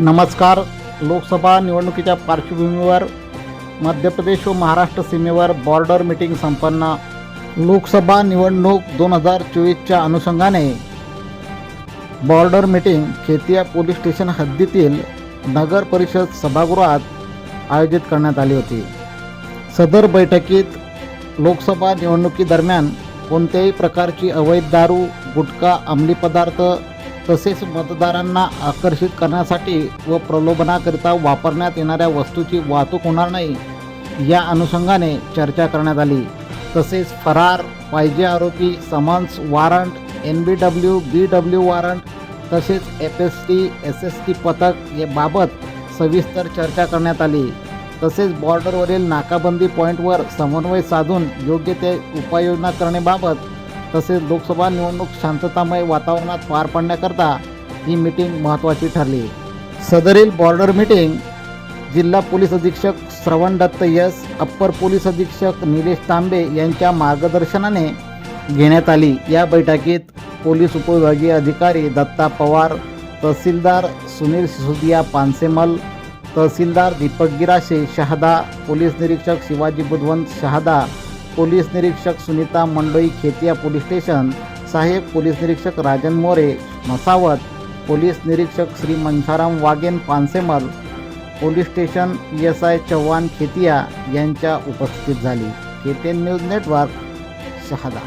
नमस्कार. लोकसभा निवडणुकीच्या पार्श्वभूमीवर मध्य प्रदेश व महाराष्ट्र सीमेवर बॉर्डर मीटिंग संपन्न. लोकसभा निवडणूक दोन हजार चोवीसच्या अनुषंगाने border meeting Khetia police station हद्दीतील नगर परिषद सभागृहात आयोजित करण्यात आली होती. सदर बैठकीत लोकसभा निवडणुकीदरम्यान कोणत्याही प्रकारची अवैध दारू गुटखा अंमली पदार्थ तसेच मतदारांना आकर्षित करण्यासाठी व प्रलोभनाकरिता वापरण्यात येणाऱ्या वस्तूची वाहतूक होणार नाही या अनुषंगाने चर्चा करण्यात आली. तसेच फरार पाहिजे आरोपी summons warrant N B W B W warrant तसेच F S T S S T पथक याबाबत सविस्तर चर्चा करण्यात आली. तसेच बॉर्डरवरील नाकाबंदी पॉईंटवर समन्वय साधून योग्य ते उपाययोजना करण्याबाबत तसेच लोकसभा निवडणूक शांततामय वातावरणात पार पाडण्याकरता ही मीटिंग महत्त्वाची ठरली. सदरील बॉर्डर मीटिंग जिल्हा पोलीस अधीक्षक Shravan Datta yes upper police अधीक्षक निलेश तांबे यांच्या मार्गदर्शनाने घेण्यात आली. या बैठकीत पोलीस उपविभागीय अधिकारी दत्ता पवार तहसीलदार सुनील सिसोदिया पानसेमल तहसीलदार दीपक गिराशे शहादा पोलीस निरीक्षक शिवाजी बुधवंत शहादा पोलीस निरीक्षक सुनीता मंडोई खेतिया पोलीस स्टेशन सहाय्यक पोलीस निरीक्षक राजन मोरे मसावत पोलीस निरीक्षक Shri Mansharam Wagen Pansemal police station P S I Chavan Khetia यांच्या उपस्थित झाली. K news network Shahada.